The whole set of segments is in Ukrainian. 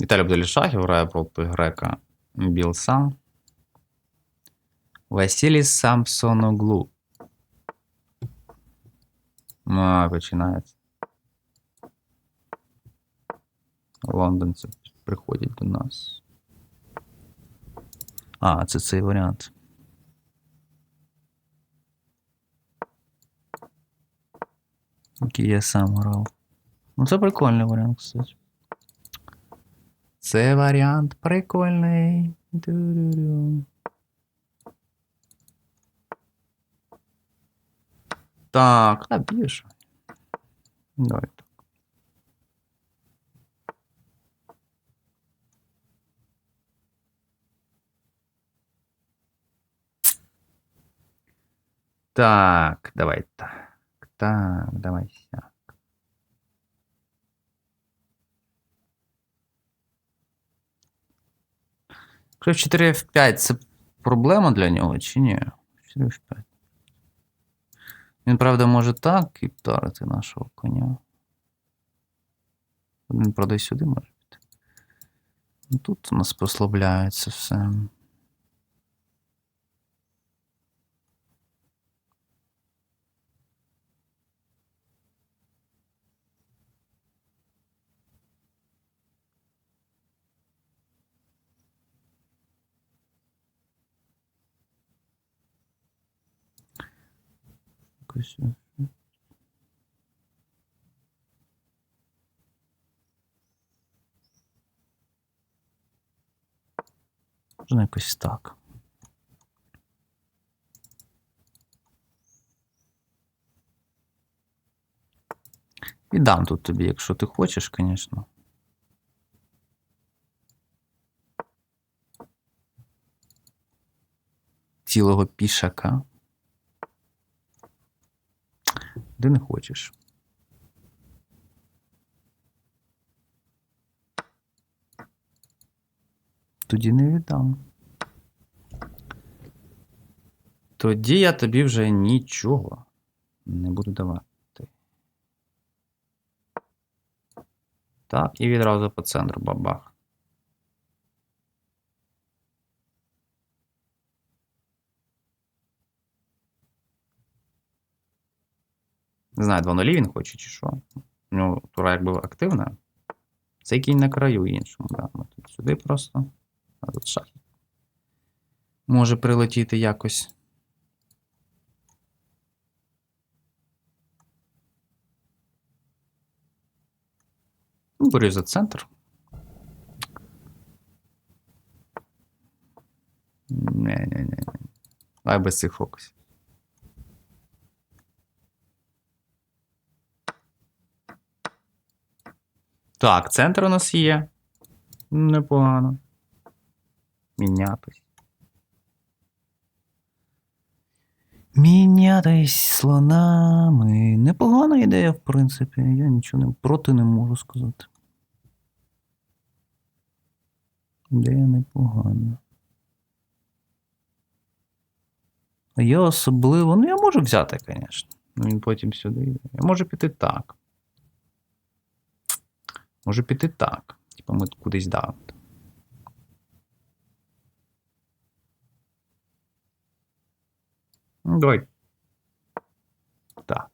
Віталій Бделішахів грає проти грека Білса. Василій Самсоноглу. А, починається. Лондонці приходять до нас. А, це цей варіант. Який я сам грав. Ну, це прикольний варіант, кстати. Це варіант прикольний. Так, а більше. Давай так. Так, давай так. Так, давай сяк. Якщо 4 F5 це проблема для нього чи ні? 4 F5. Він, правда, може так і вдарити нашого коня. Він, правда, і сюди може піти. Ну, Тут у нас послабляється все. Якось, Можна якось так. Віддам тут тобі, якщо ти хочеш, звісно. Цілого пішака. Де не хочеш. Тоді не віддам. Тоді я тобі вже нічого не буду давати. Так, і відразу по центру бабах. Не знаю, два нулі він хоче чи що. У нього тура якби активна. Цей кінь на краю іншому. Да. Ми тут сюди просто. А тут шах. Може прилетіти якось. Ну, Борю за центр. Не-не-не. Давай без цих фокусів. Так, центр у нас є. Непогано. Мінятись. Мінятись слонами. Непогана ідея, в принципі. Я нічого не проти не можу сказати. Ідея непогана. Я особливо. Ну, я можу взяти, звісно. Ну, він потім сюди йде. Я можу піти так. Може піти так. Типа ми кудись давимо. Ну, давай. Так.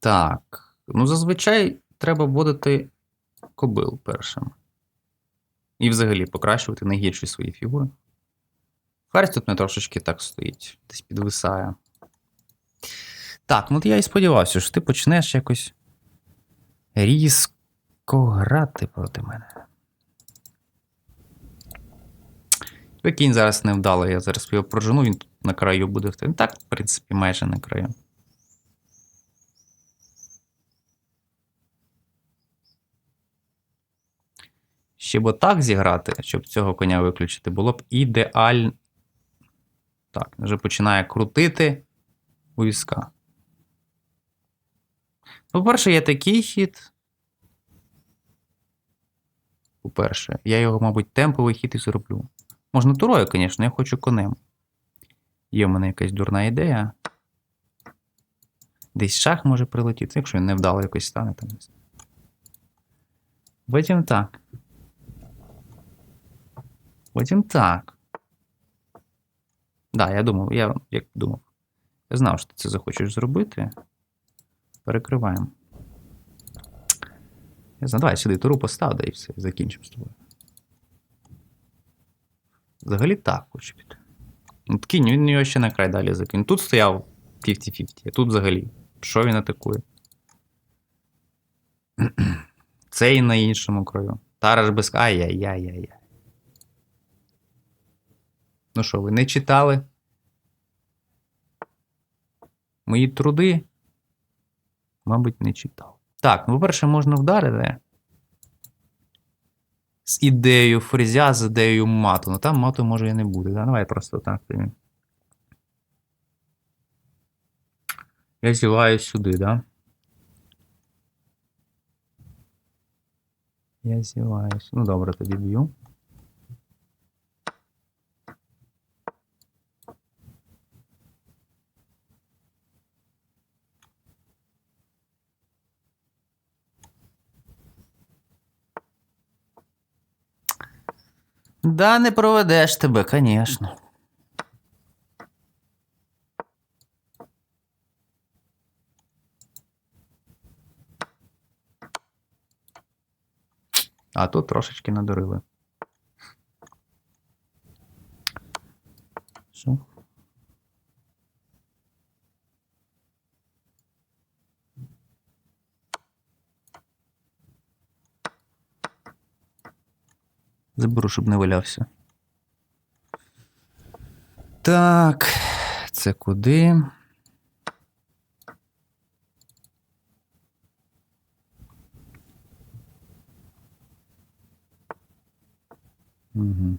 Так. Ну, зазвичай треба вводити кобил першим. І взагалі покращувати найгірші свої фігури. Ферзь тут не трошечки так стоїть, десь підвисає. Так, ну я і сподівався, що ти почнеш якось різко грати проти мене. Той Кінь зараз невдало, я зараз його прожену, він тут на краю буде. Так, в принципі, майже на краю. Ще б отак зіграти, щоб цього коня виключити, було б ідеально. Так, вже починає крутити у візка. По-перше, є такий хід. По-перше, я його, мабуть, темповий хід і зроблю. Можна турою, звісно, я хочу конем. Є в мене якась дурна ідея. Десь шах може прилетіти, якщо він невдало якось стане там. Потім так. Потім так. Да, я думав, я як думав. Я знав, що ти це захочеш зробити. Перекриваємо. Я знаю, давай сюди туру постав, да і все, закінчимо з тобою. Взагалі так хоче піти. От кінь, він його ще на край далі закинув. Тут стояв 50-50, а тут взагалі. Що він атакує? Цей на іншому краю. Тараш без. Ай-яй-яй-яй. Ну що, ви не читали? Мої труди? Мабуть, не читав. Так, ну, по-перше, можна вдарити. З ідеєю фрезя, з ідеєю мату. Ну там мату може і не буде. Да? Давай просто так. Я зіваю сюди, да? Я зіваюсь. Ну добре, тоді б'ю. Да, не проведеш тебе, конечно. А тут трошечки надурили. Що? Заберу, щоб не валявся. Так, це куди? Угу.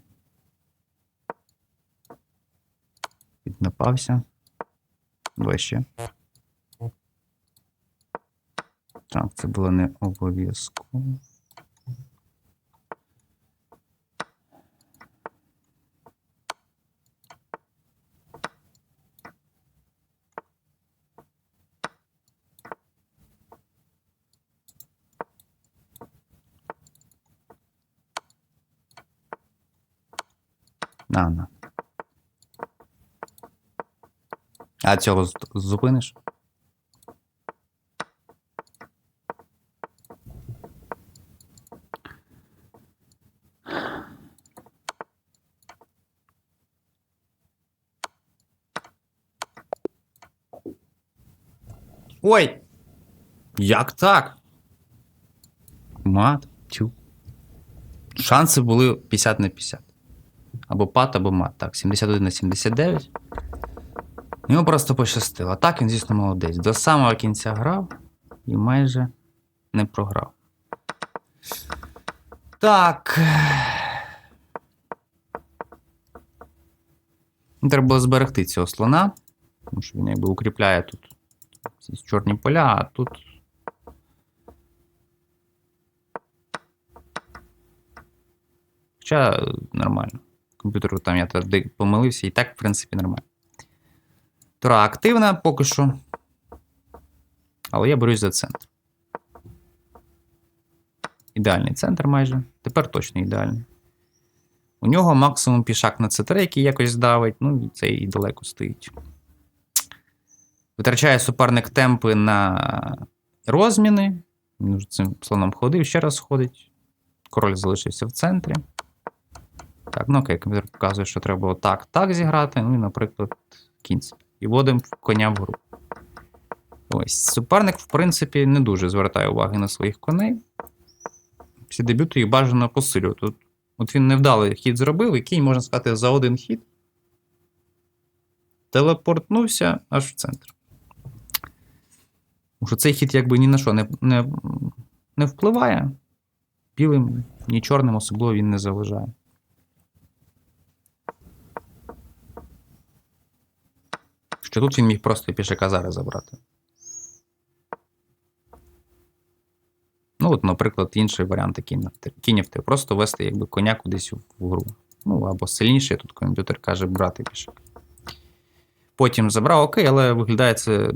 Піднапався. Давай ще. Так, це було не обов'язково. На, на. А цього зупиниш? Ой! Як так? Мат. Тю. Шанси були 50 на 50. Або пат, або мат. Так, 71 на 79. Йому просто пощастило. Так він, звісно, молодець. До самого кінця грав і майже не програв. Так. Треба було зберегти цього слона. Тому що він якби укріпляє тут ці чорні поля, а тут. Хоча нормально. Комп'ютер там я тоді помилився, і так, в принципі, нормально. Тура активна поки що. Але я борюсь за центр. Ідеальний центр майже. Тепер точно ідеальний. У нього максимум пішак на c3, який якось давить, ну і цей і далеко стоїть. Витрачає суперник темпи на розміни. Він вже цим слоном ходив, ще раз ходить. Король залишився в центрі. Так, ну окей, комп'ютер показує, що треба було так, так зіграти. Ну і, наприклад, кінць. І вводимо коня в гру. Ось. Суперник, в принципі, не дуже звертає уваги на своїх коней. Всі дебюти їх бажано посилювати. Тут, от він невдалий хід зробив, і кінь, можна сказати, за один хід. Телепортнувся аж в центр. Тому що цей хід якби ні на що не, не, не впливає. Білим, ні чорним особливо він не заважає. Що тут він міг просто пішака зараз забрати. Ну, от, наприклад, інший варіант кінь Просто вести якби коня кудись в гру. Ну, або сильніше, тут комп'ютер каже брати пішак. Потім забрав окей, але виглядає це.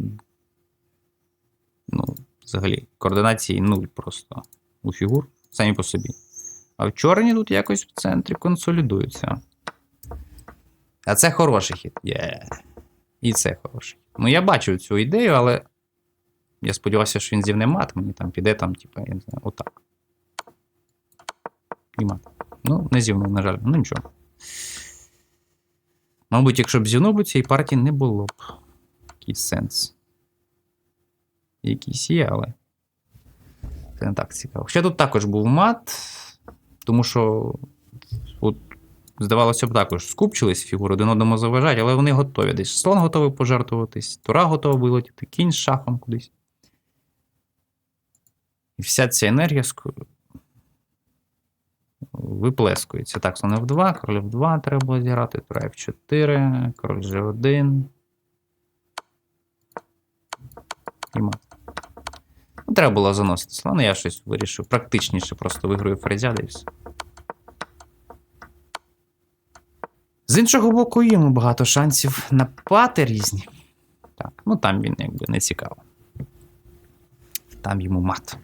Ну, взагалі, координації нуль просто у фігур самі по собі. А в чорні тут якось в центрі консолідуються. А це хороший хід. Є. І це хороший. Ну, я бачив цю ідею, але я сподівався, що він зівне мат, мені там піде там, типу, я не знаю, отак. І мат. Ну, не зівнув, на жаль, ну нічого. Мабуть, якщо б зівнув цієї партії не було б. Якийсь сенс. Якийсь є, але. Це не так цікаво. Хоча тут також був мат, тому що от, здавалося б, також скупчились фігури, один одному заважають, але вони готові. Десь слон готовий пожертвуватись, тура готова вилетіти, кінь з шахом кудись. І вся ця енергія ск- виплескується. Так, слон F2, король F2 треба було зіграти, тура F4, король G1. І. Ну, треба було заносити слона, я щось вирішив. Практичніше просто виграю ферзя, і все. З іншого боку, йому багато шансів напати різні. Так, ну там він якби не цікаво. Там йому мат.